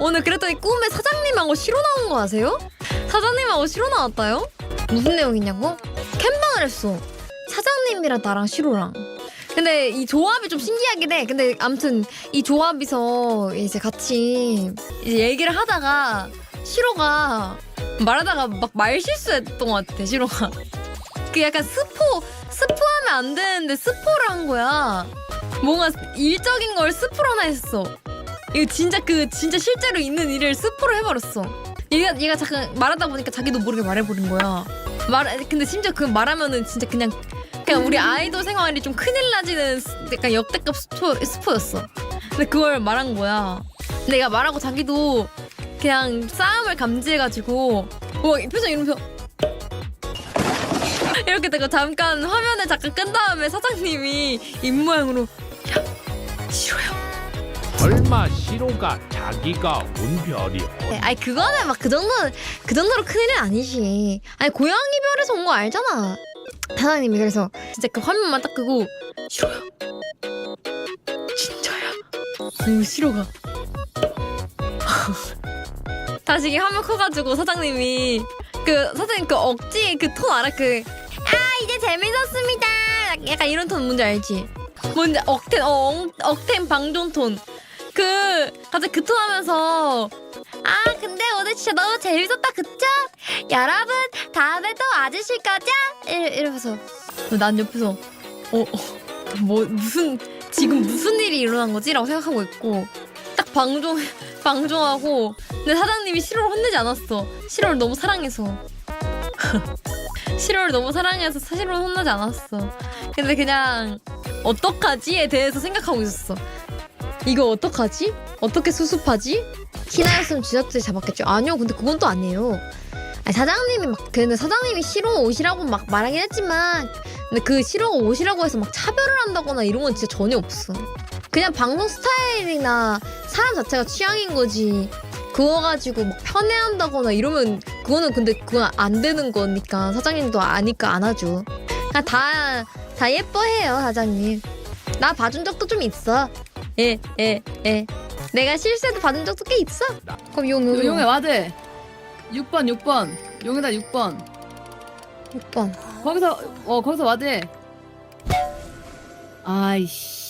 오늘 그랬더니 꿈에 사장님하고 시로 나온 거 아세요? 사장님하고 시로 나왔다요? 무슨 내용이냐고? 캠방을 했어. 사장님이랑 나랑 시로랑. 근데 이 조합이 좀 신기하긴 해. 근데 아무튼 이 조합이서 이제 같이 이제 얘기를 하다가 시로가 말하다가 막 말 실수했던 것 같아. 시로가. 그 약간 스포 스포하면 안 되는데 스포를 한 거야. 뭔가 일적인 걸 스포로 하나 했어. 이거 진짜 그 진짜 실제로 있는 일을 스포로 해버렸어. 얘가 얘가 잠깐 말하다 보니까 자기도 모르게 말해버린 거야. 말 근데 심지어 그 말하면은 진짜 그냥 그냥 우리 아이돌 생활이 좀 큰일 나지는 스- 약간 역대급 스포 스포였어. 근데 그걸 말한 거야. 근데 얘가 말하고 자기도 그냥 싸움을 감지해가지고 와 표정 이러면서 이렇게 되고 잠깐 화면을 잠깐 끈 다음에 사장님이 입 모양으로 야 싫어요. 설마 시로가 자기가 온 별이요? 네, 아니 그거는 막 그 정도는 그 정도로 큰 일은 아니지. 아니 고양이 별에서 온 거 알잖아. 사장님이 그래서 진짜 그 화면만 딱 끄고 싫어요. 진짜야. 오 싫어가. 다시 이게 화면 커가지고 사장님이 그 사장님 그 억지 그 톤 알아 그 아 이제 재밌었습니다. 약간 이런 톤 뭔지 알지? 뭔지 억텐 어, 억- 억텐 방종 톤. 그 갑자기 그톤 하면서 아 근데 오늘 진짜 너무 재밌었다 그쵸? 여러분 다음에 또 와주실 거죠? 이러, 이러면서 난 옆에서 어, 어, 뭐 무슨 지금 무슨 일이 일어난 거지? 라고 생각하고 있고 딱 방종 방종하고 근데 사장님이 시로를 혼내지 않았어 시로를 너무 사랑해서 시로를 너무 사랑해서 사실로 혼나지 않았어 근데 그냥 어떡하지에 대해서 생각하고 있었어 이거 어떡하지? 어떻게 수습하지? 키나였으면 제작자들이 잡았겠죠. 아니요, 근데 그건 또 아니에요. 아니, 사장님이 막, 근데 사장님이 싫어 옷이라고 막 말하긴 했지만, 근데 그 싫어가 옷이라고 해서 막 차별을 한다거나 이런 건 진짜 전혀 없어. 그냥 방송 스타일이나 사람 자체가 취향인 거지. 그거 가지고 막 편애한다거나 이러면 그거는 근데 그건 안 되는 거니까 사장님도 아니까 안 하죠. 그냥 다, 다 예뻐해요, 사장님. 나 봐준 적도 좀 있어. 예, 예, 예. 내가 실수해도 받은 적도 꽤 있어. 그럼 용, 용, 용. 용해 와드 6번 6번 용해다 6번 6번. 거기서 어 거기서 와드 아이씨 와,